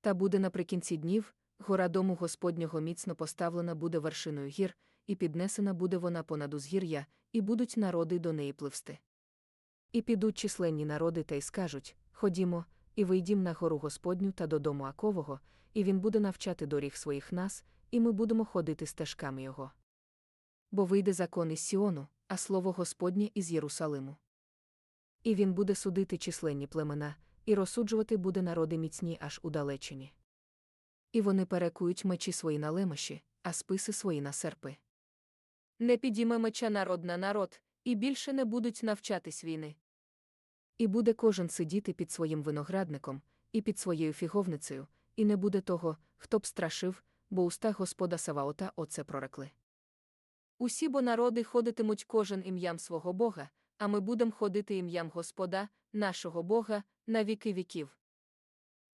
Та буде наприкінці днів, гора дому Господнього міцно поставлена буде вершиною гір, і піднесена буде вона понад узгір'я, і будуть народи до неї пливсти. І підуть численні народи та й скажуть Ходімо, і вийдім на гору Господню та додому Акового, і він буде навчати доріг своїх нас, і ми будемо ходити стежками його. Бо вийде закон із Сіону, а слово Господнє із Єрусалиму. І він буде судити численні племена, і розсуджувати буде народи міцні аж удалечині. І вони перекують мечі свої на лемеші, а списи свої на серпи. Не підійме меча народ на народ, і більше не будуть навчатись війни. І буде кожен сидіти під своїм виноградником, і під своєю фіговницею, і не буде того, хто б страшив, бо уста Господа Саваота оце прорекли. Усі бо народи ходитимуть кожен ім'ям свого Бога, а ми будем ходити ім'ям Господа, нашого Бога, на віки віків.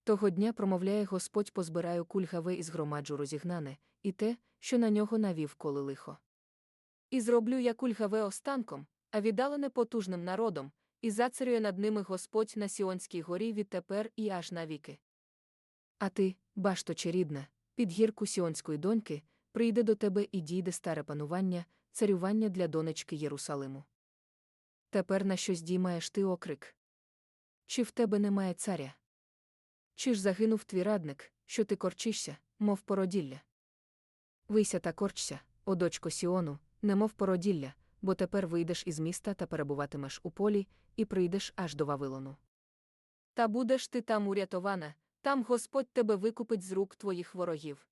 Того дня промовляє Господь позбираю кульгаве із громаджу розігнане, і те, що на нього навів коли лихо. І зроблю я кульгаве останком, а віддалене потужним народом, і зацарює над ними Господь на Сіонській горі відтепер і аж навіки. А ти, башто рідна, під гірку Сіонської доньки, прийде до тебе і дійде старе панування, царювання для донечки Єрусалиму. Тепер на що здіймаєш ти окрик? Чи в тебе немає царя? Чи ж загинув твій радник, що ти корчишся, мов породілля? Вийся та корчся, о дочко Сіону, немов породілля, бо тепер вийдеш із міста та перебуватимеш у полі, і прийдеш аж до Вавилону. Та будеш ти там урятована, там Господь тебе викупить з рук твоїх ворогів.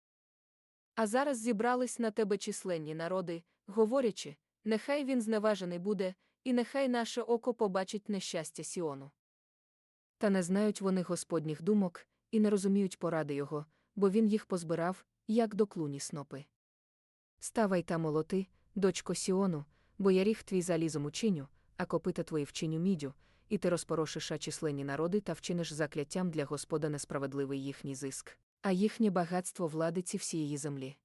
А зараз зібрались на тебе численні народи, говорячи, нехай він зневажений буде, і нехай наше око побачить нещастя Сіону. Та не знають вони Господніх думок, і не розуміють поради його, бо він їх позбирав, як до клуні снопи. Ставай та молоти, дочко Сіону, бо я ріг твій залізом учиню, а копита твої вчиню мідю, і ти розпорошиш численні народи та вчиниш закляттям для Господа несправедливий їхній зиск, а їхнє багатство владиці всієї землі.